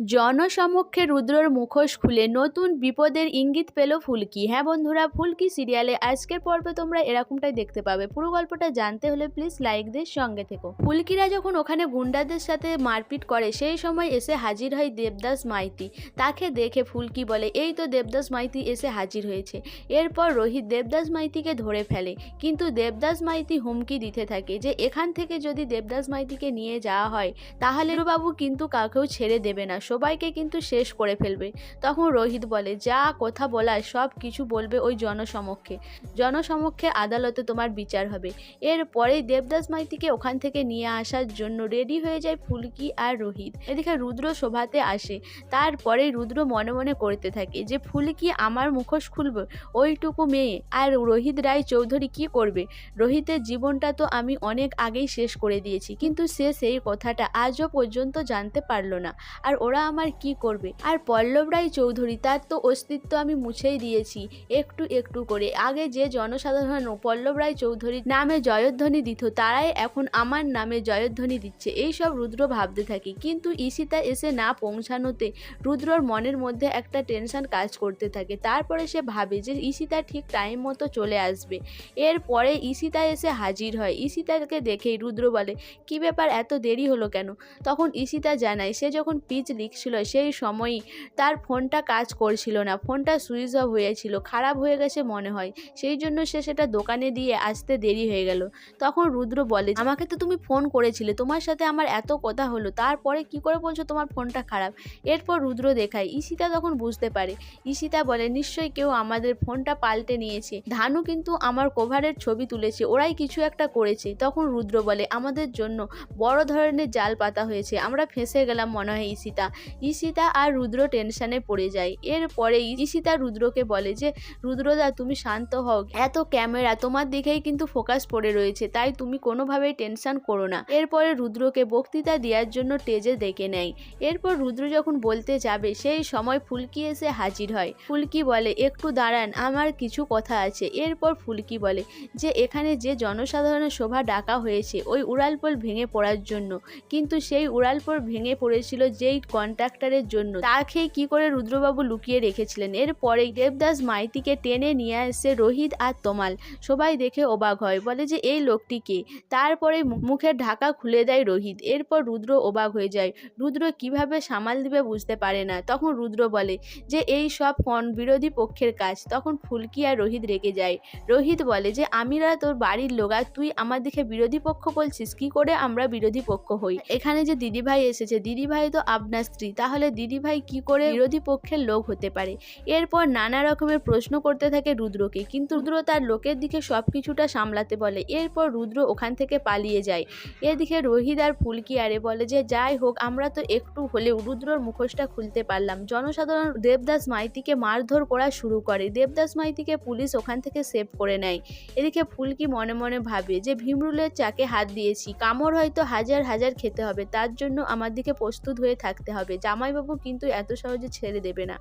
জনসমক্ষে রুদ্রর মুখোশ খুলে নতুন বিপদের ইঙ্গিত পেল ফুলকি। হ্যাঁ বন্ধুরা, ফুলকি সিরিয়ালে আজকের পর্বে তোমরা এরকমটাই দেখতে পাবে। পুরো গল্পটা জানতে হলে প্লিজ লাইক দিয়ে সঙ্গে থেকো। ফুলকিরা যখন ওখানে গুন্ডাদের সাথে মারপিট করে, সেই সময় এসে হাজির হয় দেবদাস মাইতি। তাকে দেখে ফুলকি বলে, এই তো দেবদাস মাইতি এসে হাজির হয়েছে। এরপর রোহিত দেবদাস মাইতিকে ধরে ফেলে। কিন্তু দেবদাস মাইতি হুমকি দিতে থাকে যে, এখান থেকে যদি দেবদাস মাইতিকে নিয়ে যাওয়া হয়, তাহলে বাবু কিন্তু কাউকেও ছেড়ে দেবে না। সবাইকে কিন্তু শেষ করে ফেলবে। তখন রোহিত বলে, যা কথা বলার সব কিছু বলবে ওই জনসমক্ষে। জনসমক্ষে আদালতে তোমার বিচার হবে। এরপরেই দেবদাস মাইতিকে ওখান থেকে নিয়ে আসার জন্য রেডি হয়ে যায় ফুলকি আর রোহিত। এদিকে রুদ্র শোভাতে আসে। তারপরেই রুদ্র মনে মনে করতে থাকে যে, ফুলকি আমার মুখোশ খুলবে, ওইটুকু মেয়ে। আর রোহিত রায় চৌধুরী কি করবে? রোহিতের জীবনটা তো আমি অনেক আগেই শেষ করে দিয়েছি। কিন্তু সে সেই কথাটা আজও পর্যন্ত জানতে পারল না। আর ওরা আমার কি করবে? আর পল্লব রায় চৌধুরী, তার তো অস্তিত্ব আমি মুছেই দিয়েছি, একটু একটু করে। আগে যে জনসাধারণ পল্লব রায় চৌধুরীর নামে জয়ধ্বনি দিত, তারাই এখন আমার নামে জয়ধ্বনি দিচ্ছে। এই সব রুদ্র ভাবতে থাকে। কিন্তু ঈশিতা এসে না পৌঁছানোতে রুদ্রর মনের মধ্যে একটা টেনশন কাজ করতে থাকে। তারপরে সে ভাবে যে ঈশিতা ঠিক টাইম মতো চলে আসবে। এরপরে ঈশিতা এসে হাজির হয়। ঈশিতাকে দেখেই রুদ্র বলে, কি ব্যাপার, এত দেরি হলো কেন? তখন ঈশিতা জানায়, সে যখন পিচ লিখছিল, সেই সময়ই তার ফোনটা কাজ করছিল না, ফোনটা সুইচ অফ হয়েছিল, খারাপ হয়ে গেছে মনে হয়, সেই জন্য সে সেটা দোকানে দিয়ে আসতে দেরি হয়ে গেল। তখন রুদ্র বলে, আমাকে তো তুমি ফোন করেছিলে, তোমার সাথে আমার এত কথা হলো, তারপরে কি করে বলছো তোমার ফোনটা খারাপ? এরপর রুদ্র দেখায়, ঈশিতা তখন বুঝতে পারে, ঈশিতা বলে, নিশ্চয়ই কেউ আমাদের ফোনটা পাল্টে নিয়েছে, ধানু কিন্তু আমার কোভারের ছবি তুলেছে, ওরাই কিছু একটা করেছে। তখন রুদ্র বলে, আমাদের জন্য বড় ধরনের জাল পাতা হয়েছে, আমরা ফেঁসে গেলাম মনে হয়, ঈশিতা। ঈশিতা আর রুদ্র টেনশনে পড়ে যায়। এরপরে ঈশিতা রুদ্রকে বলে যে, রুদ্রদা, তুমি শান্ত হও। এত ক্যামেরা তোমার দিকেই কিন্তু ফোকাস পড়ে রয়েছে, তাই তুমি কোনোভাবেই টেনশন করো না। এরপরে রুদ্রকে বক্তৃতা দেওয়ার জন্য টেজে ডেকে নেয়। এরপর রুদ্র যখন বলতে যাবে, সেই সময় ফুলকি এসে হাজির হয়। ফুলকি বলে, একটু দাঁড়ান, আমার কিছু কথা আছে। এরপর ফুলকি বলে, যে, এখানে যে জনসাধারণের সভা ডাকা হয়েছে, ওই উড়ালপোল ভেঙে পড়ার জন্য। কিন্তু সেই উড়ালপোল ভেঙে পড়েছিল যেই কন্ট্রাক্টরের জন্য। তাকে কি করে রুদ্রবাবু লুকিয়ে রেখেছিলেন? এরপরেই দেবদাস মাইতিকে টেনে নিয়ে আসে রোহিত আর তোমাল। সবাই দেখে অবাক হয়। বলে যে, এই লোকটি কে? তারপরে মুখের ঢাকা খুলে দেয় রোহিত। এরপর রুদ্র অবাক হয়ে যায়। রুদ্র কীভাবে সামাল দিবে বুঝতে পারে না। তখন রুদ্র বলে যে, এই সব কন বিরোধী পক্ষের কাজ। তখন ফুলকি আর রোহিত রেগে যায়। রোহিত বলে যে, আমিরা তোর বাড়ির লোক আর তুই আমার দিকে বিরোধী পক্ষ বলছিস। কি করে আমরা বিরোধী পক্ষ হই? এখানে যে দিদিভাই এসেছে, দিদিভাই তো আপনার স্ত্রী। তাহলে দিদিভাই কি করে বিরোধী পক্ষের লোক হতে পারে? এরপর নানা রকমের প্রশ্ন করতে থাকে রুদ্রকে। কিন্তু রুদ্র তার লোকের দিকে সব কিছুটা সামলাতে বলে। এরপর রুদ্র ওখান থেকে পালিয়ে যায়। এদিকে রোহিত আর ফুলকি আরে বলে যে, যাই হোক, আমরা তো একটু হলেও রুদ্রর মুখোশটা খুলতে পারলাম। জনসাধারণ দেবদাস মাইতিকে মারধর করা শুরু করে। দেবদাস মাইতিকে পুলিশ ওখান থেকে সেভ করে নেয়। এদিকে ফুলকি মনে মনে ভাবে যে, ভীমরুলের চাকে হাত দিয়েছি। কামড় হয়তো হাজার হাজার খেতে হবে। তার জন্য আমার দিকে প্রস্তুত হয়ে থাকতে হবে জামাইবাবু কিন্তু এত সহজে ছেড়ে দেবে না।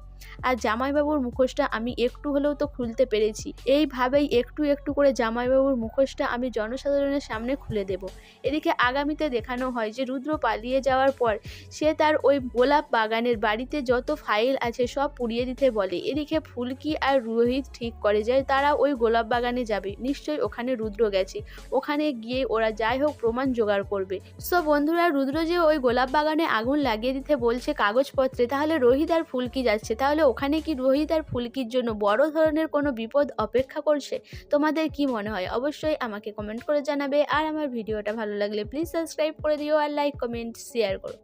আর জামাইবাবুর মুখোশটা আমি একটু হলেও তো খুলতে পেরেছি। এইভাবেই একটু একটু করে জামাইবাবুর মুখোশটা আমি জনসাধারণের সামনে খুলে দেব। এদিকে আগামীতে দেখানো হয় যে রুদ্র পালিয়ে যাওয়ার পর সে তার ওই গোলাপ বাগানের বাড়িতে যত ফাইল আছে সব পুড়িয়ে দিতে বলে। এদিকে ফুলকি আর রোহিত ঠিক করে যায়, তারা ওই গোলাপ বাগানে যাবে। নিশ্চয়ই ওখানে রুদ্র গেছে। ওখানে গিয়ে ওরা যাই হোক প্রমাণ জোগাড় করবে। সো বন্ধুরা, রুদ্র যে ওই গোলাপ বাগানে আগুন লাগিয়ে দিতে বলছে কাগজপত্রে, তাহলে রোহিত আর ফুলকি যাচ্ছে। তাহলে ওখানে কি রোহিত আর ফুলকির জন্য বড় ধরনের কোনো বিপদ অপেক্ষা করছে? তোমাদের কি মনে হয়? অবশ্যই আমাকে কমেন্ট করে জানাবে। আর আমার ভিডিওটা ভালো লাগলে প্লিজ সাবস্ক্রাইব করে দিও আর লাইক কমেন্ট শেয়ার করো।